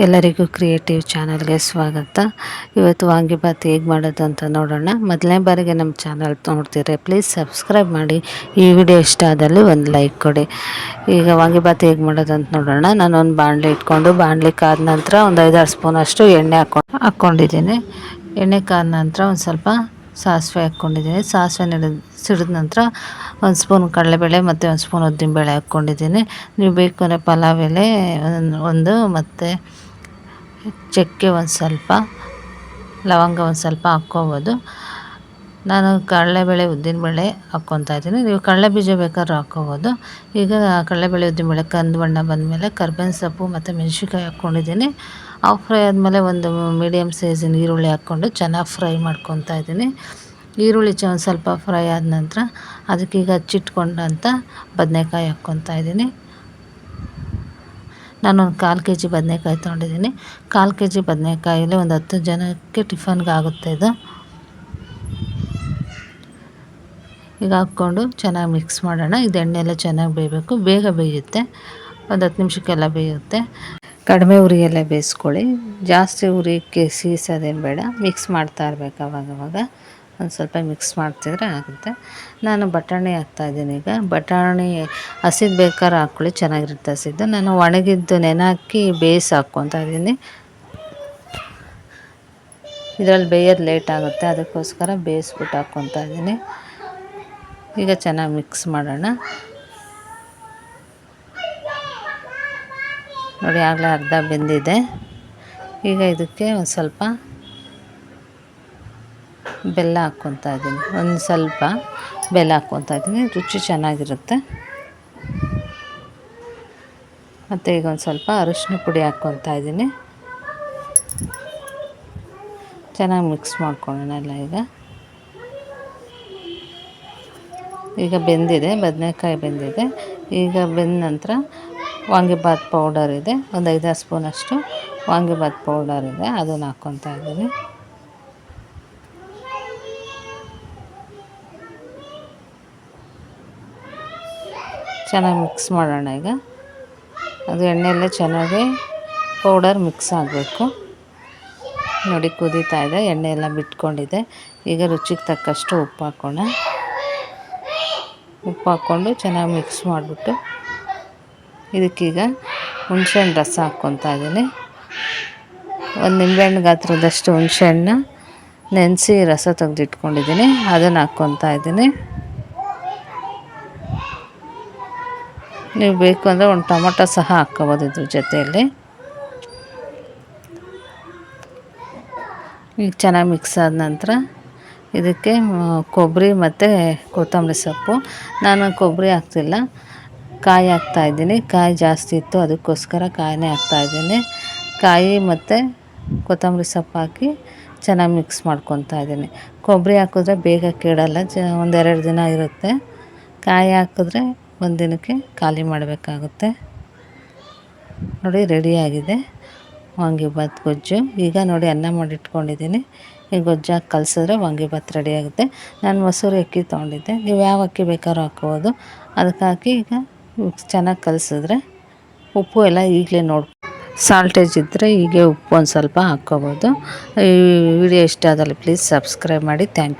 ಎಲ್ಲರಿಗೂ ಕ್ರಿಯೇಟಿವ್ ಚಾನಲ್ಗೆ ಸ್ವಾಗತ. ಇವತ್ತು ವಾಂಗಿಬಾತ್ ಹೇಗೆ ಮಾಡೋದು ಅಂತ ನೋಡೋಣ. ಮೊದಲನೇ ಬಾರಿಗೆ ನಮ್ಮ ಚಾನಲ್ ನೋಡ್ತಿದ್ರೆ ಪ್ಲೀಸ್ ಸಬ್ಸ್ಕ್ರೈಬ್ ಮಾಡಿ. ಈ ವಿಡಿಯೋ ಇಷ್ಟ ಆದಲ್ಲಿ ಒಂದು ಲೈಕ್ ಕೊಡಿ. ಈಗ ವಾಂಗಿಬಾತ್ ಹೇಗೆ ಮಾಡೋದು ಅಂತ ನೋಡೋಣ. ನಾನು ಒಂದು ಬಾಣಲೆ ಇಟ್ಕೊಂಡು ಬಾಣಲೆ ಕಾದ ನಂತರ ಒಂದು ಐದಾರು ಸ್ಪೂನಷ್ಟು ಎಣ್ಣೆ ಹಾಕೊಂಡು ಹಾಕ್ಕೊಂಡಿದ್ದೀನಿ. ಎಣ್ಣೆ ಕಾದ ನಂತರ ಒಂದು ಸ್ವಲ್ಪ ಸಾಸಿವೆ ಹಾಕ್ಕೊಂಡಿದ್ದೀನಿ. ಸಾಸಿವೆ ನೆಡ, ಸಿಡಿದ ನಂತರ ಒಂದು ಸ್ಪೂನ್ ಕಡಲೆಬೇಳೆ ಮತ್ತು ಒಂದು ಸ್ಪೂನ್ ಉದ್ದಿನಬೇಳೆ ಹಾಕ್ಕೊಂಡಿದ್ದೀನಿ. ನೀವು ಬೇಕು ಅಂದರೆ ಪಲಾವ್ ಎಲೆ, ಒಂದು ಮತ್ತು ಚಕ್ಕೆ ಒಂದು ಸ್ವಲ್ಪ, ಲವಂಗ ಒಂದು ಸ್ವಲ್ಪ ಹಾಕ್ಕೋಬೋದು. ನಾನು ಕಡಲೆಬೇಳೆ, ಉದ್ದಿನಬೇಳೆ ಹಾಕ್ಕೊತಾ ಇದ್ದೀನಿ. ನೀವು ಕಡಲೆ ಬೀಜ ಬೇಕಾದ್ರೂ ಹಾಕ್ಕೋಬೋದು. ಈಗ ಕಡಲೆಬೇಳೆ, ಉದ್ದಿನಬೇಳೆ ಕಂದು ಬಣ್ಣ ಬಂದಮೇಲೆ ಕರ್ಬೇವಿನ ಸೊಪ್ಪು ಮತ್ತು ಮೆಣಸಿನ್ಕಾಯಿ ಹಾಕ್ಕೊಂಡಿದ್ದೀನಿ. ಅವು ಫ್ರೈ ಆದಮೇಲೆ ಒಂದು ಮೀಡಿಯಮ್ ಸೈಜಿನ ಈರುಳ್ಳಿ ಹಾಕ್ಕೊಂಡು ಚೆನ್ನಾಗಿ ಫ್ರೈ ಮಾಡ್ಕೊತಾ ಇದ್ದೀನಿ. ಈರುಳ್ಳಿ ಚ ಒಂದು ಸ್ವಲ್ಪ ಫ್ರೈ ಆದ ನಂತರ ಅದಕ್ಕೀಗ ಹಚ್ಚಿಟ್ಕೊಂಡಂಥ ಬದನೆಕಾಯಿ ಹಾಕ್ಕೊತಾ ಇದ್ದೀನಿ. ನಾನೊಂದು ಕಾಲು ಕೆ ಜಿ ಬದನೆಕಾಯಿ ತೊಗೊಂಡಿದ್ದೀನಿ. ಕಾಲು ಕೆ ಜಿ ಬದನೆಕಾಯಲ್ಲಿ ಒಂದು ಹತ್ತು ಜನಕ್ಕೆ ಟಿಫನ್ಗೆ ಆಗುತ್ತೆ ಇದು. ಈಗ ಹಾಕ್ಕೊಂಡು ಚೆನ್ನಾಗಿ ಮಿಕ್ಸ್ ಮಾಡೋಣ. ಇದು ಎಣ್ಣೆ ಚೆನ್ನಾಗಿ ಬೇಯಬೇಕು. ಬೇಗ ಬೇಯುತ್ತೆ. ಒಂದು ಹತ್ತು ನಿಮಿಷಕ್ಕೆಲ್ಲ ಬೇಯುತ್ತೆ. ಕಡಿಮೆ ಉರಿಯಲ್ಲೇ ಬೇಯಿಸ್ಕೊಳ್ಳಿ. ಜಾಸ್ತಿ ಉರಿಕ್ಕೆ ಸೀಸೋದೇನು ಬೇಡ. ಮಿಕ್ಸ್ ಮಾಡ್ತಾ ಇರ್ಬೇಕು ಅವಾಗವಾಗ. ಒಂದು ಸ್ವಲ್ಪ ಮಿಕ್ಸ್ ಮಾಡ್ತಿದ್ರೆ ಆಗುತ್ತೆ. ನಾನು ಬಟಾಣಿ ಹಾಕ್ತಾಯಿದ್ದೀನಿ ಈಗ. ಬಟಾಣಿ ಹಸಿದು ಬೇಕಾದ್ರೆ ಹಾಕ್ಕೊಳ್ಳಿ, ಚೆನ್ನಾಗಿರುತ್ತೆ ಹಸಿದ್ದು. ನಾನು ಒಣಗಿದ್ದು ನೆನೆ ಬೇಯಿಸಿ ಹಾಕ್ಕೊತಾ ಇದ್ದೀನಿ. ಇದರಲ್ಲಿ ಬೇಯೋದು ಲೇಟ್ ಆಗುತ್ತೆ. ಅದಕ್ಕೋಸ್ಕರ ಬೇಯಿಸ್ಬಿಟ್ಟು ಹಾಕ್ಕೊತಾ ಇದ್ದೀನಿ. ಈಗ ಚೆನ್ನಾಗಿ ಮಿಕ್ಸ್ ಮಾಡೋಣ. ನೋಡಿ, ಆಗಲೇ ಅರ್ಧ ಬೆಂದಿದೆ. ಈಗ ಇದಕ್ಕೆ ಒಂದು ಸ್ವಲ್ಪ ಬೆಲ್ಲ ಹಾಕ್ಕೊತಾ ಇದ್ದೀನಿ. ಒಂದು ಸ್ವಲ್ಪ ಬೆಲ್ಲ ಹಾಕ್ಕೊತಾ ಇದ್ದೀನಿ. ರುಚಿ ಚೆನ್ನಾಗಿರುತ್ತೆ. ಮತ್ತು ಈಗ ಒಂದು ಸ್ವಲ್ಪ ಅರಿಶಿನ ಪುಡಿ ಹಾಕ್ಕೊತಾ ಇದ್ದೀನಿ. ಚೆನ್ನಾಗಿ ಮಿಕ್ಸ್ ಮಾಡ್ಕೊಳ್ಳೋಣ ಈಗ. ಈಗ ಬೆಂದಿದೆ, ಬದನೆಕಾಯಿ ಬೆಂದಿದೆ. ಈಗ ಬೆಂದ ನಂತರ ವಾಂಗಿಬಾತ್ ಪೌಡರ್ ಇದೆ. ಒಂದು ಐದಾರು ಸ್ಪೂನಷ್ಟು ವಾಂಗಿಬಾತ್ ಪೌಡರ್ ಇದೆ. ಅದನ್ನು ಹಾಕ್ಕೊತಾ ಇದ್ದೀನಿ. ಚೆನ್ನಾಗಿ ಮಿಕ್ಸ್ ಮಾಡೋಣ ಈಗ. ಅದು ಎಣ್ಣೆಯಲ್ಲೇ ಚೆನ್ನಾಗಿ ಪೌಡರ್ ಮಿಕ್ಸ್ ಆಗಬೇಕು. ನೋಡಿ ಕುದೀತಾ ಇದೆ. ಎಣ್ಣೆ ಎಲ್ಲ ಬಿಟ್ಕೊಂಡಿದೆ. ಈಗ ರುಚಿಗೆ ತಕ್ಕಷ್ಟು ಉಪ್ಪು ಹಾಕೋಣ. ಉಪ್ಪು ಹಾಕ್ಕೊಂಡು ಚೆನ್ನಾಗಿ ಮಿಕ್ಸ್ ಮಾಡಿಬಿಟ್ಟು ಇದಕ್ಕೀಗ ಹುಣ್ಸೆಹಣ್ಣು ರಸ ಹಾಕ್ಕೊತಾ ಇದ್ದೀನಿ. ಒಂದು ನಿಂಬೆಹಣ್ಣು ಗಾತ್ರದಷ್ಟು ಹುಣ್ಸೆಹಣ್ಣ, ನೆನೆಸಿ ರಸ ತೆಗೆದಿಟ್ಕೊಂಡಿದ್ದೀನಿ. ಅದನ್ನು ಹಾಕ್ಕೊತಾ ಇದ್ದೀನಿ. ನೀವು ಬೇಕು ಅಂದರೆ ಒಂದು ಟೊಮೊಟೊ ಸಹ ಹಾಕ್ಕೋಬೋದು ಇದ್ರ ಜೊತೆಯಲ್ಲಿ. ಈಗ ಚೆನ್ನಾಗಿ ಮಿಕ್ಸ್ ಆದ ನಂತರ ಇದಕ್ಕೆ ಕೊಬ್ಬರಿ ಮತ್ತು ಕೊತ್ತಂಬರಿ ಸೊಪ್ಪು. ನಾನು ಕೊಬ್ಬರಿ ಹಾಕ್ತಿಲ್ಲ. ಕಾಯಿ ಹಾಕ್ತಾಯಿದ್ದೀನಿ ಕಾಯಿ ಜಾಸ್ತಿ ಇತ್ತು, ಅದಕ್ಕೋಸ್ಕರ ಕಾಯಿನೇ ಹಾಕ್ತಾಯಿದ್ದೀನಿ ಕಾಯಿ ಮತ್ತು ಕೊತ್ತಂಬರಿ ಸೊಪ್ಪು ಹಾಕಿ ಚೆನ್ನಾಗಿ ಮಿಕ್ಸ್ ಮಾಡ್ಕೊತಾ ಇದ್ದೀನಿ. ಕೊಬ್ಬರಿ ಹಾಕಿದ್ರೆ ಬೇಗ ಕೆಡಲ್ಲ ಜ ಒಂದೆರಡು ದಿನ ಇರುತ್ತೆ. ಕಾಯಿ ಹಾಕಿದ್ರೆ ಒಂದು ದಿನಕ್ಕೆ ಖಾಲಿ ಮಾಡಬೇಕಾಗುತ್ತೆ. ನೋಡಿ ರೆಡಿಯಾಗಿದೆ ವಾಂಗಿಬಾತ್ ಗೊಜ್ಜು. ಈಗ ನೋಡಿ, ಅನ್ನ ಮಾಡಿಟ್ಕೊಂಡಿದ್ದೀನಿ. ಈ ಗೊಜ್ಜಾಗಿ ಕಲಸಿದ್ರೆ ವಾಂಗಿಬಾತ್ ರೆಡಿಯಾಗುತ್ತೆ ನಾನು ಮೊಸರು ಅಕ್ಕಿ ತೊಗೊಂಡಿದ್ದೆ. ನೀವು ಯಾವ ಅಕ್ಕಿ ಬೇಕಾದ್ರೂ ಹಾಕ್ಬೋದು. ಅದಕ್ಕೆ ಹಾಕಿ ಈಗ ಚೆನ್ನಾಗಿ ಕಲಸಿದ್ರೆ ಉಪ್ಪು ಎಲ್ಲ ಈಗಲೇ ನೋಡಿ ಸಾಲ್ಟೇಜ್ ಇದ್ದರೆ ಹೀಗೆ ಉಪ್ಪು ಒಂದು ಸ್ವಲ್ಪ ಹಾಕ್ಕೋಬೋದು. ಈ ವಿಡಿಯೋ ಇಷ್ಟ ಆದಲ್ಲಿ ಪ್ಲೀಸ್ ಸಬ್ಸ್ಕ್ರೈಬ್ ಮಾಡಿ. Thank you